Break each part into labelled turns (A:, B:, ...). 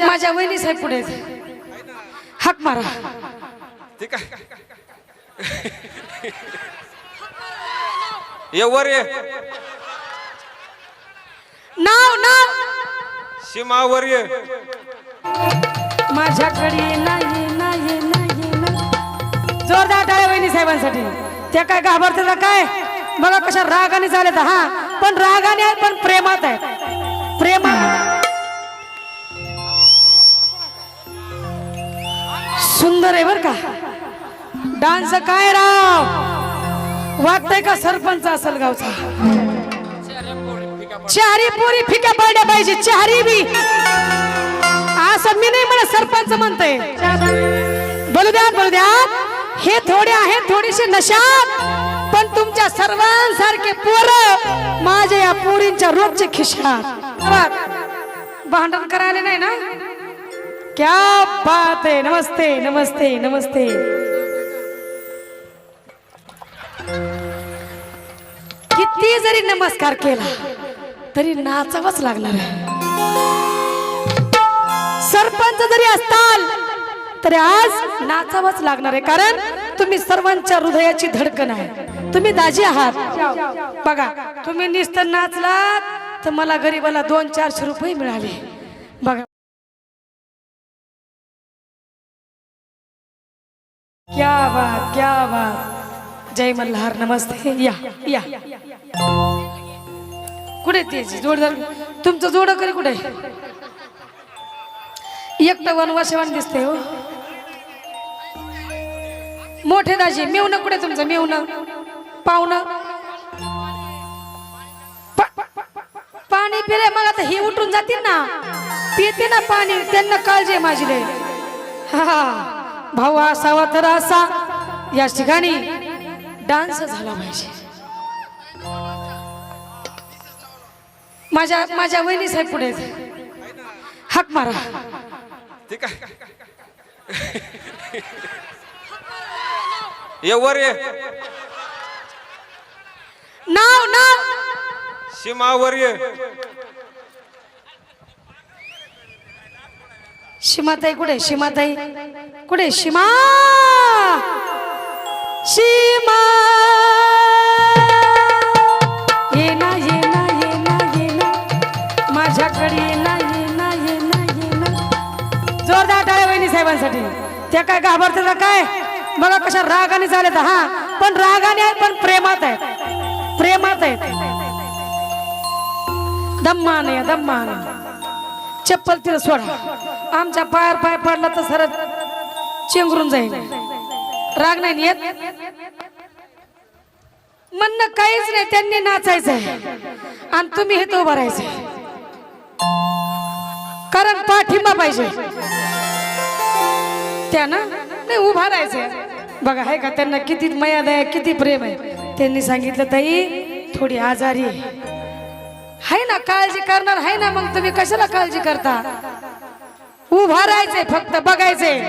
A: माझ्या वहिनी साहेब पुढे हाक मारा.
B: ठीक आहे. ये वर ये.
A: नाव नाव.
B: सीमा वर ये.
A: माझ्याकडे नाही नाही नाही नाही. जोरदार टाळ्या वहिनी साहेबांसाठी. ते काय घाबरते का काय? बघा कशा रागाने चालत हा पण रागाने आहे पण प्रेमात आहे प्रेमात सुंदर आहे बर का? डान्स काय राव? वाटतंय का सरपंच असेल गावचा? चारी पोरी फिक्या पडल्या पाहिजे चारी बी. असं मी नाही म्हणत सरपंच म्हणते बोलू द्या बोलू द्या. हे थोडे आहेत थोडीशी नशात. पण तुमच्या सर्वांसारखे पोर माझ्या या पोरींच्या रोजचे खिशात. भांडण करायला नाही ना? क्या बात आहे नमस्ते नमस्ते नमस्ते। किती जरी नमस्कार केला तरी नाचावंच लागणार आहे. सरपंच जरी असताल तरी आज नाचावंच लागणार आहे. कारण तुम्ही सर्वांच्या हृदयाची धडकन आहे. तुम्ही दाजी आहात. बघा तुम्ही निस्त नाचलात तर मला गरीबाला दोन चारशे रुपये मिळाले. बघा. क्या बात क्या बात। जय मल्हार नमस्ते। या या। कुठे ते जोडदार तुमचं जोड करी कुठे? एकटं वनवाशेवान दिसते हो. मोठे दाजी मेवणं कुठे तुमचं? मेवणं. पाहुणं. पाणी पिले मग आता ही उठून जातील ना. पिते ना पाणी त्यांना काळजी आहे माझी हा. भाऊ असावा तर असा. या ठिकाणी डान्स झाला पाहिजे. माझ्या माझ्या वहिनी साहेब पुढे हाक मारा.
B: ठीक आहे. ये वर ये.
A: नाव नाव.
B: सीमा वर ये.
A: शिमाताई कुठे? शिमाताई. कुठे? शिमा! शिमा! ये ना ये ना ये ना ये ना. माझ्याकडे ये ना ये ना ये ना ये ना. जोरदार टाळ्या वहिनी साहेबांसाठी. त्या काय घाबरतात का काय? बघा कशा रागाने चालत हा पण रागाने आहे पण प्रेमात आहेत. प्रेमात आहेत. आहे दम्माने दम्माने. चप्पल तिला सोडा. आमच्या पायावर पाय पडला तर सर चेंगरून जाईल. राग नाही येत? म्हणणं काहीच नाही त्यांनी नाचायचंय. आणि तुम्ही हे तो उभारायचंय कारण पाठिंबा पाहिजे. त्यानं नाही उभा राहायचंय. बघा आहे का त्यांना किती मयाद आहे किती प्रेम आहे. त्यांनी सांगितलं ताई थोडी आजारी आहे. हाय ना काळजी करणार हाय ना मग तुम्ही कशाला काळजी करता? उभा राहायचंय फक्त बघायचंय.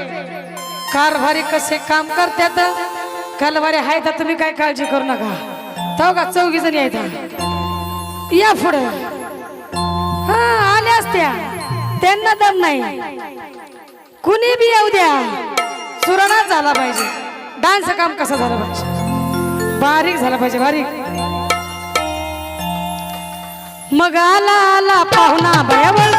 A: कारभारी कसे काम करतात? कलवारी आहे तर तुम्ही काय काळजी करू नका. तो का चौघी जणी यायचा या पुढं. हा आल्या असत्या. त्यांना दम नाही. कुणी बी येऊ द्या. सुरणाच झाला पाहिजे. डान्स काम कसं झालं पाहिजे? बारीक झालं पाहिजे बारीक. मग आला आला पाहुणा भयावळ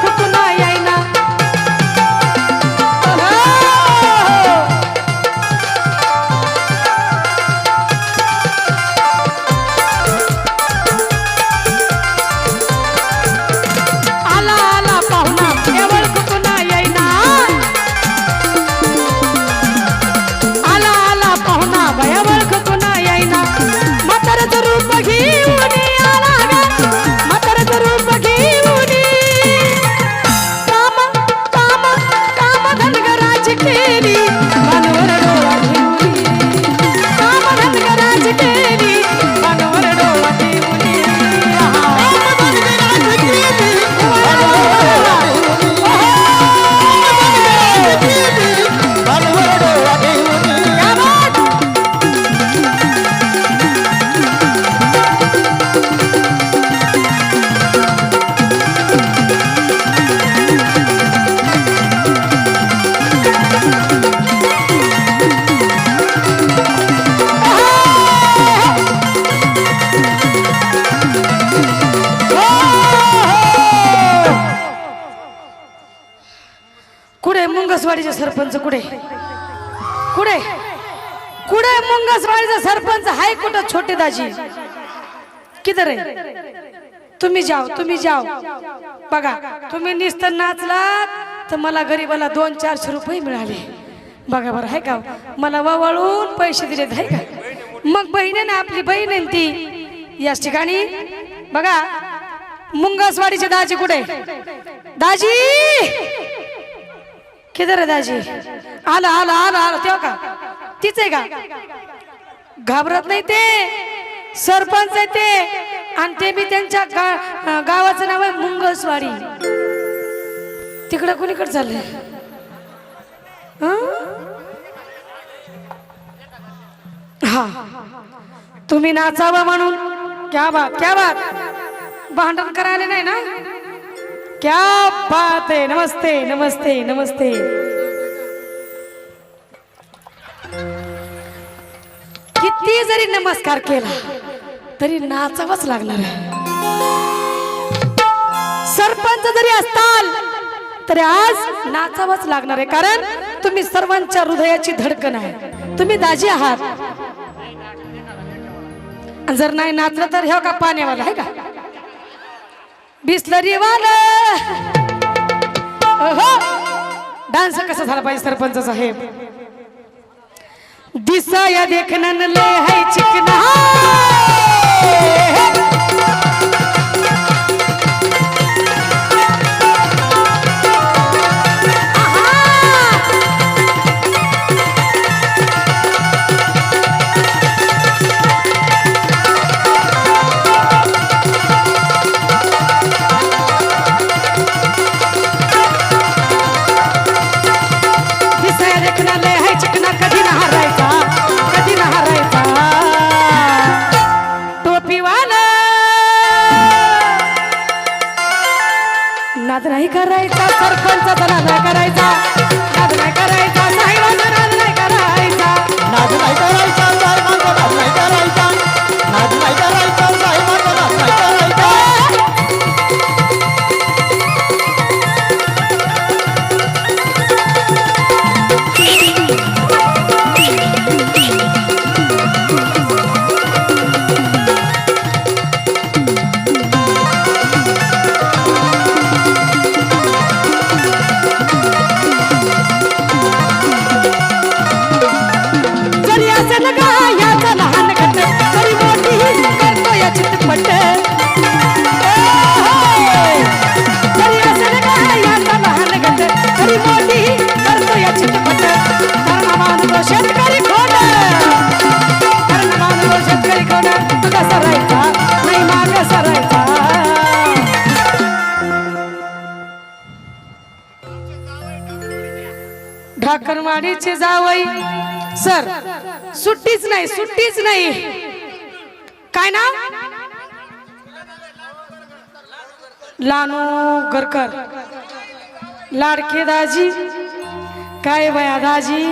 A: कुठे? मुंगसवाडीचे सरपंच कुठे? कुठे? कुठे मुंगसवाडीचा सरपंच? हाय कुठं छोटे दाजी? किधर आहे? तुम्ही जाओ तुम्ही जाओ. बघा तुम्ही निस्त नाचलात तर मला गरीबाला दोन चारशे रुपये मिळाले. बघा बरं आहे का? मला वळून पैसे दिलेत आहे का? मग बहीण आहे ना आपली बहीण आहे ती? याच ठिकाणी? बघा मुंगसवाडीचे दाजी कुठे? दाजी! किधर आहे दाजी? आला आला आला आला. तेव्हा का? तीच आहे का? घाबरत नाही ते. सरपंच आहे ते. आणि ते बी त्यांच्या गा- गावाचं नाव आहे मुंगसवाडी तिकडं कुणीकडे चाललंय? हा. तुम्ही नाचावं म्हणून. क्या बात क्या बात. भांडण करायला नाही ना? क्या बात आहे नमस्ते नमस्ते नमस्ते। किती जरी नमस्कार केला तरी नाचावंच लागणार आहे. सरपंच जरी असताल तरी आज नाचावंच लागणार आहे. कारण तुम्ही सर्वांच्या हृदयाची धडकन आहे. तुम्ही दाजी आहात. जर नाही नाचलं तर हे का पाण्यावर आहे का? बिस्लरी वाला डान्स कसा झाला पाहिजे सरपंच साहेब? दिसाया देखणन ले है चिकना. जावई. सर सुट्टीच नाही सुट्टीच नाही. काय ना लानू गरकर लाडके दाजी. काय बया दाजी?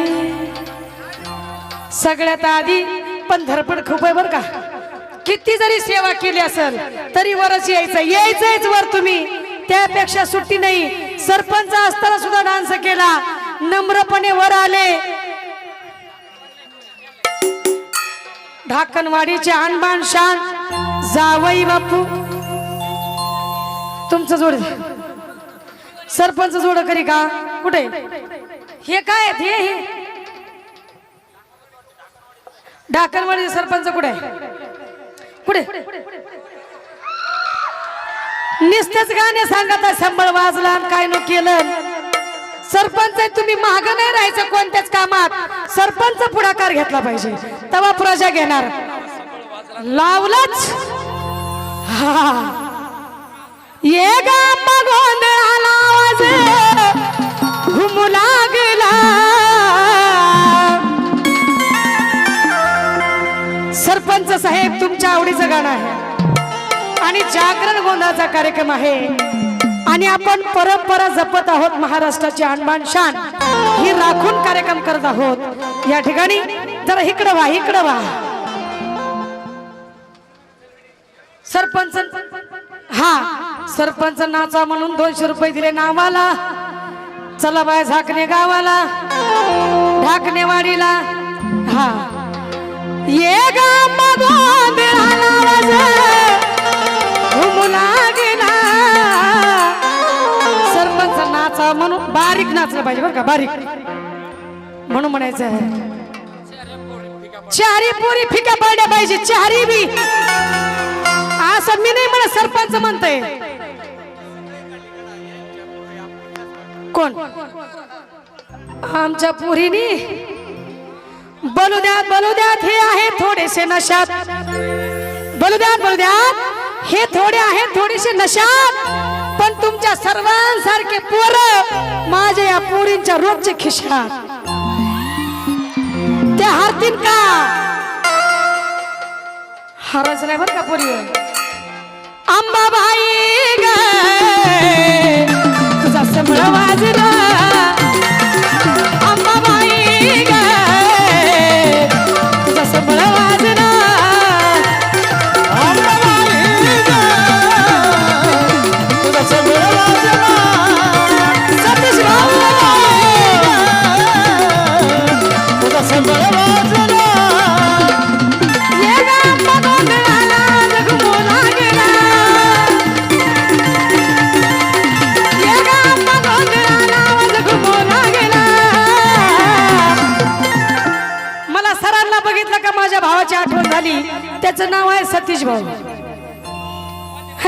A: सगळ्यात आधी पण धडपड खूप आहे बर का. किती जरी सेवा केली असेल तरी वरच यायचं. यायचंच वर तुम्ही. त्यापेक्षा सुट्टी नाही. सरपंच असताना सुद्धा डान्स केला. नम्रपणे वर आले. ढाकणवाडीचे आणबाण शान जावई बापू. तुमचं जोड सरपंच जोड करी का? कुठे? हे काय? हे. ढाकणवाडीचे सरपंच कुठे? कुठे? नुसतेच गाणे सांगत आहे संबळ वाजला आणि काय नो केलं? सरपंच आहे तुम्ही माग नाही राहायचं कोणत्याच कामात. सरपंच पुढाकार घेतला पाहिजे. तेव्हा प्रजा घेणार. लावलंच. ये गाम गोंधळाला आवाज. घुमू लागला. सरपंच साहेब तुमच्या आवडीचं गाणं आहे. आणि जागरण गोंधळाचा कार्यक्रम आहे. आणि आपण परंपरा जपत आहोत महाराष्ट्राची आणबाण शान. ही राखून कार्यक्रम करत आहोत. या ठिकाणी जरा इकडं व्हा इकडं व्हा. सरपंच हा सरपंच नाचा म्हणून दोनशे रुपये दिले नावाला. चला बाय झाकणे गावाला ढाकणेवाडीला हा. ये गाम गोंधळाला म्हणून बारीक नाचलं पाहिजे बरं का बारीक. म्हणून म्हणायचं आहे. चारी पोरी फिका पडल्या पाहिजे चारी बी. असं मी नाही म्हणत सरपंच म्हणतय. कोण? आमच्या पुरीनी. बोलू द्यात बोलू द्यात हे आहे थोडेसे नशात. बोलू द्यात बोलू द्यात. हे थोडे आहेत थोडेसे नशात. पण तुमच्या सर्वांसारखे पोर माझ्या या पोरींच्या रोजचे खिशात. ते हरतील का? हरच नाही बरं का पोरी? अंबाबाई ग तुझा समळ वाजला.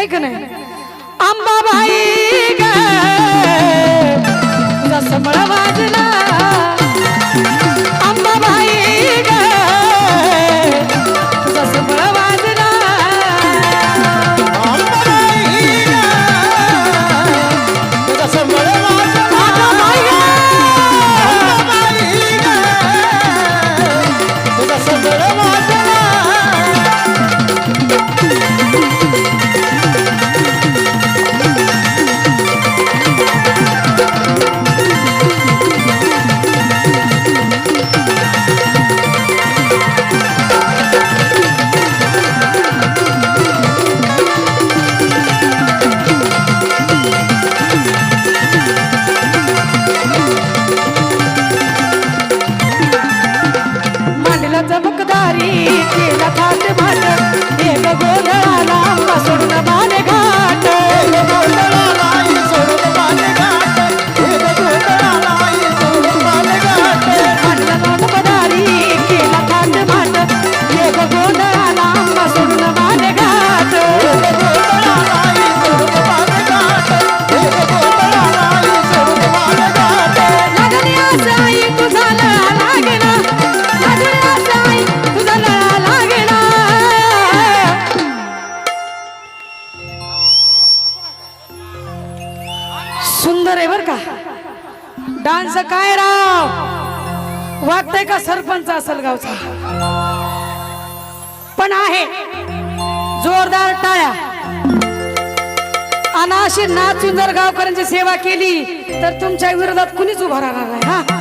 A: आहे का नाही? अंबाबाई ग तुझा वाजला डान्स काय राव? वाटतंय का सरपंच असेल गावचा? पण आहे. जोरदार टाळ्या. आणि अशी नाचून जर गावकऱ्यांची सेवा केली तर तुमच्या विरोधात कुणीच उभा राहणार नाही हा?